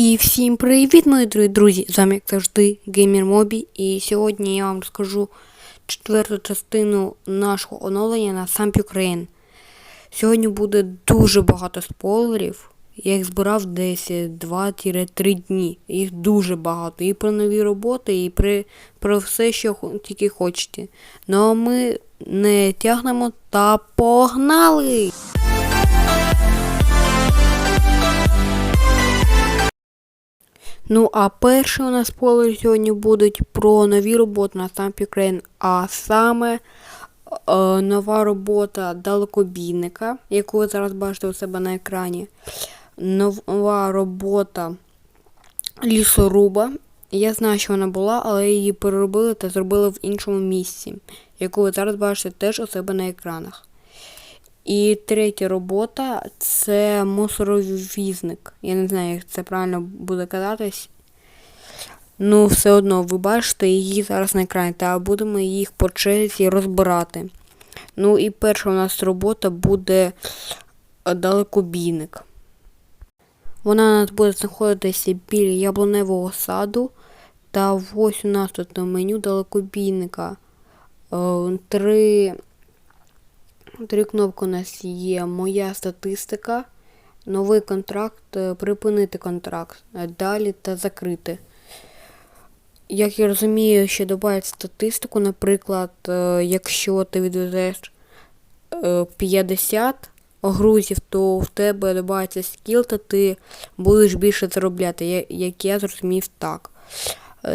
І всім привіт, мої дорогі друзі! З вами, як завжди, Геймер Мобі. І сьогодні я вам розкажу четверту частину нашого оновлення на Самп Ukraine. Сьогодні буде дуже багато спойлерів. Я їх збирав десь 2-3 дні. Їх дуже багато. І про нові роботи, і про, про все, що тільки хочете. Ну а ми не тягнемо та погнали! Ну, а перші у нас спойлери сьогодні будуть про нові роботи на Stamp Ukraine, а саме е, нова робота далекобійника, яку ви зараз бачите у себе на екрані. Нова робота лісоруба. Я знаю, що вона була, але її переробили та зробили в іншому місці, яку ви зараз бачите теж у себе на екранах. І третя робота це мусоровізник. Я не знаю, як це правильно буде казатись. Ну, все одно, ви бачите її зараз на екрані, та будемо їх по черзі розбирати. Ну і перша у нас робота буде е, далекобійник. Вона у нас буде знаходитися біля яблуневого саду. Та ось у нас тут на меню далекобійника. Е, Три Три кнопки у нас є Моя статистика, новий контракт, е, припинити контракт, е, далі та закрити. Як я розумію, ще додають статистику, наприклад, е, якщо ти відвезеш е, 50 грузів, то в тебе додається скіл, то ти будеш більше заробляти, як я зрозумів так.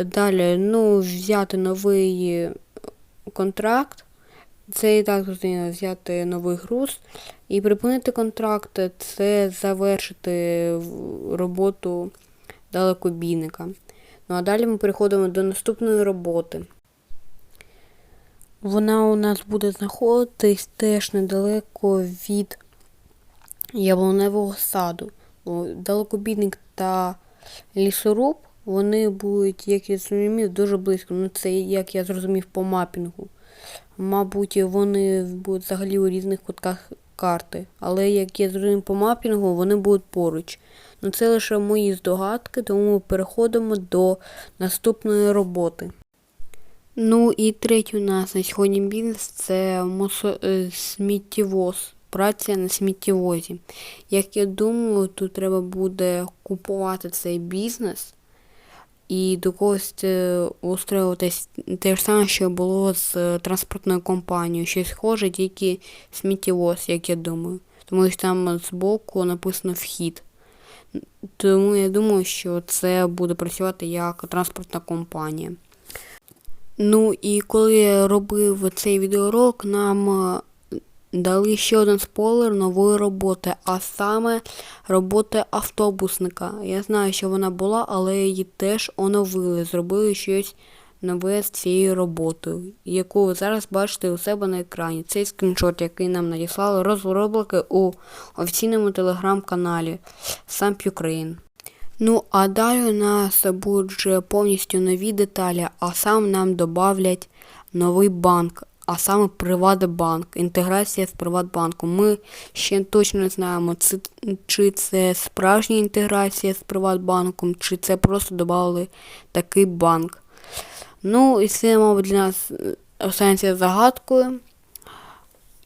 Далі, ну, взяти новий контракт. Це і так зрозуміло взяти новий груз і припинити контракт це завершити роботу далекобійника. Ну а далі ми переходимо до наступної роботи. Вона у нас буде знаходитись теж недалеко від яблуневого саду. Далекобійник та лісоруб, вони будуть, як я зрозумів, дуже близько. Ну це як я зрозумів по мапінгу. Мабуть, вони будуть взагалі у різних кутках карти. Але як я зрозумів по мапінгу, вони будуть поруч. Ну це лише мої здогадки, тому ми переходимо до наступної роботи. Ну і третій у нас на сьогодні бізнес це мусо... е, сміттєвоз. Праця на сміттєвозі. Як я думаю, тут треба буде купувати цей бізнес і до когось е, устроюватись те ж саме, що було з е, транспортною компанією. Щось схоже, тільки сміттєвоз, як я думаю. Тому що там збоку написано вхід. Тому я думаю, що це буде працювати як транспортна компанія. Ну і коли я робив цей відеоролик, нам е, дали ще один спойлер нової роботи, а саме роботи автобусника. Я знаю, що вона була, але її теж оновили, зробили щось нове з цією роботою, яку ви зараз бачите у себе на екрані. Цей скріншот, який нам надіслали розробники у офіційному телеграм-каналі Samp Ukraine. Ну, а далі у нас будуть вже повністю нові деталі, а сам нам додавлять новий банк, а саме Приватбанк, інтеграція з Приватбанком. Ми ще точно не знаємо, чи це справжня інтеграція з Приватбанком, чи це просто додали такий банк. Ну, і це, мабуть, для нас е, останеться загадкою.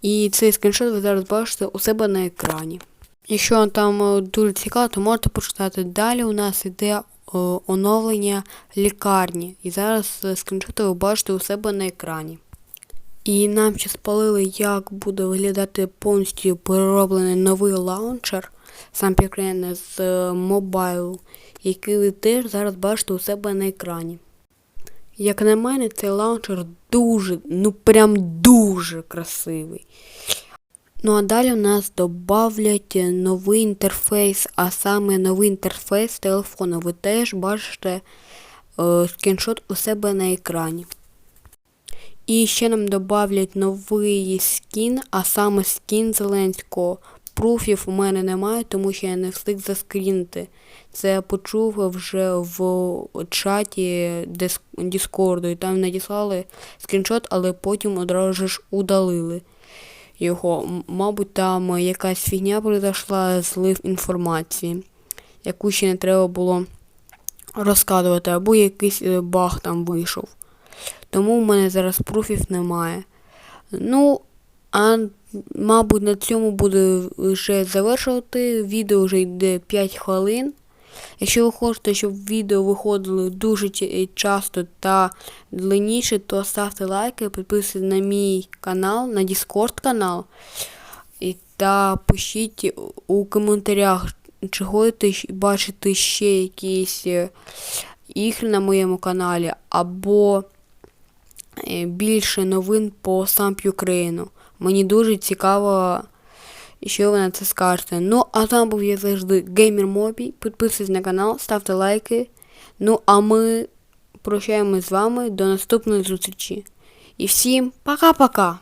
І цей скріншот ви зараз бачите у себе на екрані. Якщо вам там е, дуже цікаво, то можете почитати. Далі у нас йде е, оновлення лікарні. І зараз скріншоти ви бачите у себе на екрані. І нам ще спалили, як буде виглядати повністю перероблений новий лаунчер сам Ukraine з е, мобайлу, який ви теж зараз бачите у себе на екрані. Як на мене, цей лаунчер дуже, ну прям дуже красивий. Ну а далі у нас додавлять новий інтерфейс, а саме новий інтерфейс телефону. Ви теж бачите е, скріншот у себе на екрані. І ще нам додавлять новий скін, а саме скін Зеленського. Пруфів у мене немає, тому що я не встиг заскрінити. Це я почув вже в чаті Діскорду, і там надіслали скріншот, але потім одразу ж удалили його. Мабуть, там якась фігня произошла, злив інформації. яку ще не треба було розказувати, або якийсь е, баг там вийшов. Тому в мене зараз пруфів немає. Ну, а мабуть, на цьому буду вже завершувати. Відео вже йде 5 хвилин. Якщо ви хочете, щоб відео виходили дуже часто та длинніше, то ставте лайки, підписуйтесь на мій канал, на Discord канал. Та пишіть у коментарях, чи хочете бачити ще якісь е, ігри на моєму каналі, або е, більше новин по Самп Україну. Мені дуже цікаво, що ви на це скажете. Ну, а там був я завжди Геймер Мобі. Підписуйтесь на канал, ставте лайки. Ну, а ми прощаємось з вами до наступної зустрічі. І всім пока-пока!